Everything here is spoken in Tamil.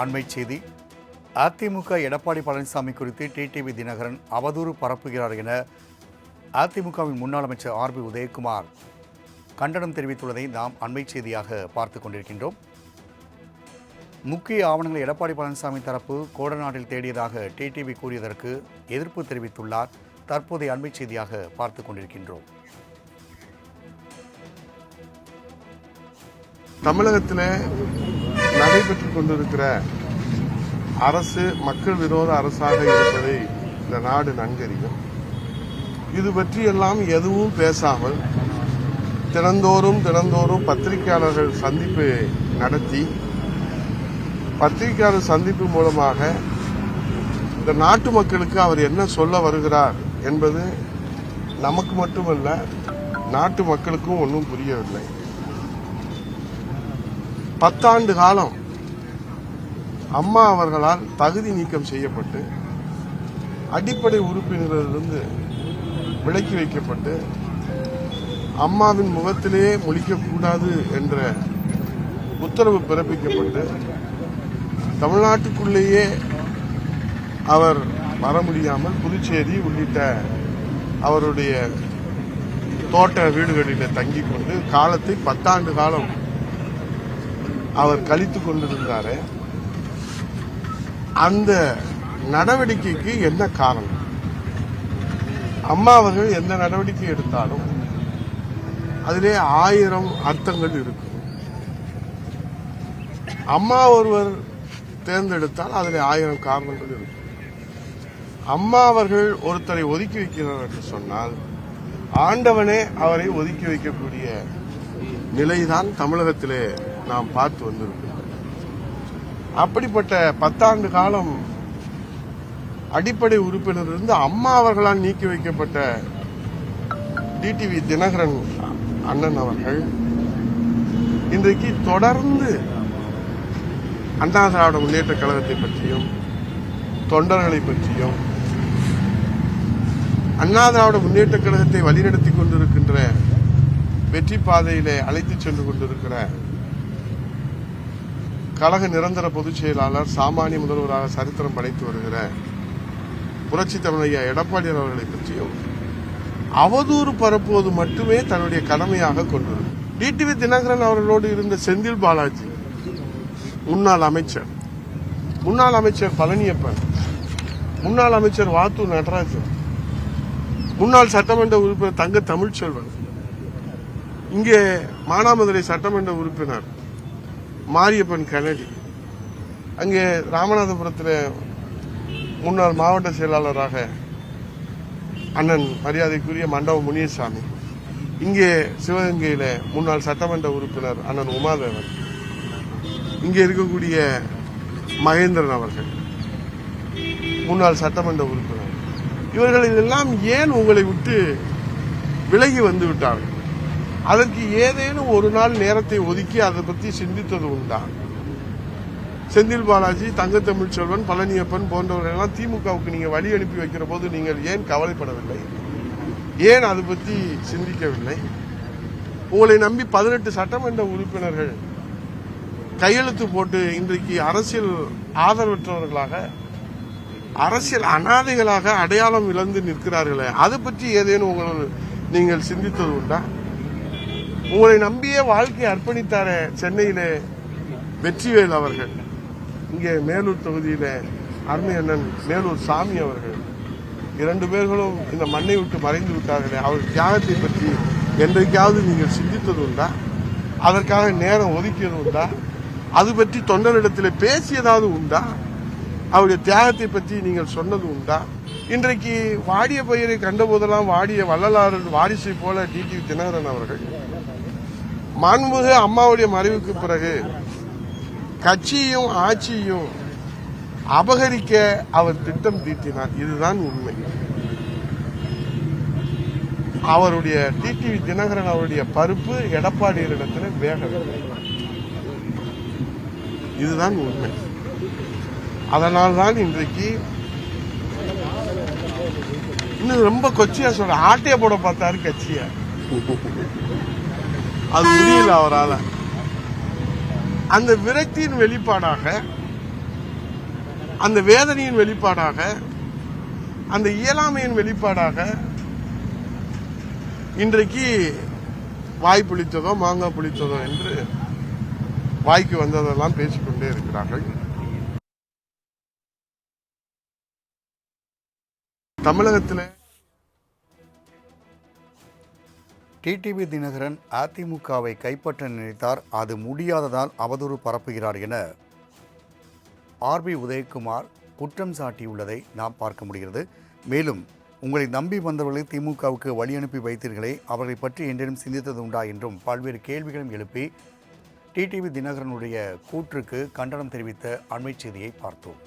அண்மை செய்தி. அதிமுக எடப்பாடி பழனிசாமி குறித்து டிடிவி தினகரன் அவதூறு பரப்புகிறார் என அதிமுகவின் முன்னாள் அமைச்சர் ஆர் பி உதயகுமார். கண்டனம் தெரிவித்துள்ளதை நாம் அண்மை செய்தியாக பார்த்து கொண்டிருக்கின்றோம். முக்கிய ஆவணங்களை எடப்பாடி பழனிசாமி தரப்பு கோடநாட்டில் தேடியதாக டிடிவி கூறியதற்கு எதிர்ப்பு தெரிவித்துள்ளார். தற்போதைய அண்மை செய்தியாக பார்த்து கொண்டிருக்கின்றோம். தமிழகத்தில் நடைபெற்றுக் கொண்டிருக்கிற அரசு மக்கள் விரோத அரசாக இருப்பதை இந்த நாடு நன்கறியும் இது பற்றியெல்லாம் எதுவும் பேசாமல் தினந்தோறும் தினந்தோறும் பத்திரிகையாளர்கள் சந்திப்பு நடத்தி பத்திரிகையாளர் சந்திப்பு மூலமாக இந்த நாட்டு மக்களுக்கு அவர் என்ன சொல்ல வருகிறார் என்பது நமக்கு மட்டுமல்ல நாட்டு மக்களுக்கும் ஒன்றும் புரியவில்லை. பத்தாண்டு காலம் அம்மா அவர்களால் தகுதி நீக்கம் செய்யப்பட்டு அடிப்படை உறுப்பினரிலிருந்து விலக்கி வைக்கப்பட்டு அம்மாவின் முகத்திலேயே முழிக்கக்கூடாது என்ற உத்தரவு பிறப்பிக்கப்பட்டு தமிழ்நாட்டுக்குள்ளேயே அவர் வர முடியாமல் புதுச்சேரி உள்ளிட்ட அவருடைய தோட்ட வீடுகளில் தங்கிக் கொண்டு காலத்தை பத்தாண்டு காலம் அவர் கழித்து கொண்டிருந்தாரு அந்த நடவடிக்கைக்கு என்ன காரணம்? அம்மா அவர்கள் எந்த நடவடிக்கை எடுத்தாலும் அதிலே ஆயிரம் அர்த்தங்கள் இருக்கும். அம்மா ஒருவர் தேர்ந்தெடுத்தால் அதிலே ஆயிரம் காரணங்கள் இருக்கும். அம்மா அவர்கள் ஒருத்தரை ஒதுக்கி வைக்கிறார் என்று சொன்னால் ஆண்டவனே அவரை ஒதுக்கி வைக்கக்கூடிய நிலைதான் தமிழகத்திலே நாம் பார்த்து வந்திருக்கிறோம். அப்படிப்பட்ட பத்தாண்டு காலம் அடிப்படை உறுப்பினரிலிருந்து அம்மா அவர்களால் நீக்கி வைக்கப்பட்ட டிடிவி தினகரன் அண்ணன் அவர்கள் இன்றைக்கு தொடர்ந்து அண்ணா திராவிட முன்னேற்ற கழகத்தை பற்றியும் தொண்டர்களை பற்றியும் அண்ணா திராவிட முன்னேற்ற கழகத்தை வழிநடத்தி கொண்டிருக்கின்ற வெற்றி பாதையிலே அழைத்துச் சென்று கொண்டிருக்கிற கழக நிரந்தர பொதுச் செயலாளர் சாமானிய முதல்வராக சரித்திரம் படைத்து வருகிற புரட்சி தலைவர் எடப்பாடியார் அவர்களை பற்றியும் அவதூறு பரப்புவது மட்டுமே தன்னுடைய கடமையாக கொண்டுள்ளது டிடிவி தினகரன் அவர்களோடு இருந்த செந்தில் பாலாஜி முன்னாள் அமைச்சர். முன்னாள் அமைச்சர் பழனியப்பன் முன்னாள் அமைச்சர் வாத்து நடராஜன் முன்னாள் சட்டமன்ற உறுப்பினர் தங்க தமிழ்ச்செல்வன். இங்கே மானாமதுரை சட்டமன்ற உறுப்பினர் மாரியப்பன் கனடி. அங்கே ராமநாதபுரத்தில் முன்னாள் மாவட்ட செயலாளராக அண்ணன் மரியாதைக்குரிய மண்டப முனியசாமி. இங்கே சிவகங்கையில் முன்னாள் சட்டமன்ற உறுப்பினர் அண்ணன் உமாதேவன். இங்கே இருக்கக்கூடிய மகேந்திரன் அவர்கள். முன்னாள் சட்டமன்ற உறுப்பினர். இவர்கள் இதெல்லாம் ஏன் உங்களை விட்டு விலகி வந்து விட்டார்கள்? அதற்கு ஏதேனும் ஒரு நாள் நேரத்தை ஒதுக்கி அதை பற்றி சிந்தித்தது உண்டா? செந்தில் பாலாஜி தங்கத்தமிழ் செல்வன் பழனியப்பன் போன்றவர்கள் எல்லாம் திமுகவுக்கு நீங்கள் வழி அனுப்பி வைக்கிற போது நீங்கள் ஏன் கவலைப்படவில்லை? ஏன் அதை பற்றி சிந்திக்கவில்லை? உங்களை நம்பி பதினெட்டு சட்டமன்ற உறுப்பினர்கள் கையெழுத்து போட்டு இன்றைக்கு அரசியல் ஆதரவற்றவர்களாக அரசியல் அனாதைகளாக அடையாளம் இழந்து நிற்கிறார்களே அதை பற்றி ஏதேனும் உங்கள் நீங்கள் சிந்தித்தது உண்டா? உங்களை நம்பியே வாழ்க்கையை அர்ப்பணித்தார சென்னையிலே வெற்றிவேல் அவர்கள். இங்கே மேலூர் தொகுதியில அருமை அண்ணன் மேலூர் சாமி அவர்கள். இரண்டு பேர்களும் இந்த மண்ணை விட்டு மறைந்து விட்டார்களே. அவர் தியாகத்தை பற்றி என்றைக்காவது நீங்கள் சிந்தித்தது உண்டா? அதற்காக நேரம் ஒதுக்கியது உண்டா? அது பற்றி தொண்டரிடத்தில் பேசியதாவது உண்டா? அவருடைய தியாகத்தை பற்றி நீங்கள் சொன்னது உண்டா? இன்றைக்கு வாடிய பயிரை கண்டபோதெல்லாம் வாடிய வள்ளலாறு வாரிசை போல டிடி தினகரன் அவர்கள் மாண்புமிகு அம்மாவுடைய மறைவுக்கு பிறகு கட்சியும் ஆட்சியும் அபகரிக்க அவர் திட்டம் தீட்டினார். இதுதான் உண்மை. அவருடைய டிடிவி தினகரன் அவருடைய பருப்பு எடப்பாடியரிடத்தில் வேகவில்லை இதுதான் உண்மை. அதனால்தான் இன்றைக்கு இன்னும் ரொம்ப கொச்சியா சொல்ற ஆட்டைய போட பார்த்தாரு கட்சியை. அது முடியல அவரால். அந்த விரக்தியின் வெளிப்பாடாக அந்த வேதனையின் வெளிப்பாடாக அந்த இயலாமையின் வெளிப்பாடாக இன்றைக்கு வாய் புளித்ததோ மாங்காய் புளித்ததோ என்று வாய்க்கு வந்ததெல்லாம் பேசிக்கொண்டே இருக்கிறார்கள். தமிழகத்தில் டிடிவி தினகரன் அதிமுகவை கைப்பற்ற நினைத்தார். அது முடியாததால் அவதூறு பரப்புகிறார் என ஆர்பி உதயகுமார் குற்றம் சாட்டியுள்ளதை நாம் பார்க்க முடிகிறது. மேலும் உங்களை நம்பி வந்தவர்களை திமுகவுக்கு வழி அனுப்பி வைத்தீர்களே அவர்களை பற்றி என்றேனும் சிந்தித்தது உண்டா என்றும் பல்வேறு கேள்விகளும் எழுப்பி டிடிவி தினகரனுடைய கூற்றுக்கு கண்டனம் தெரிவித்த அண்மைச் செய்தியை பார்த்தோம்.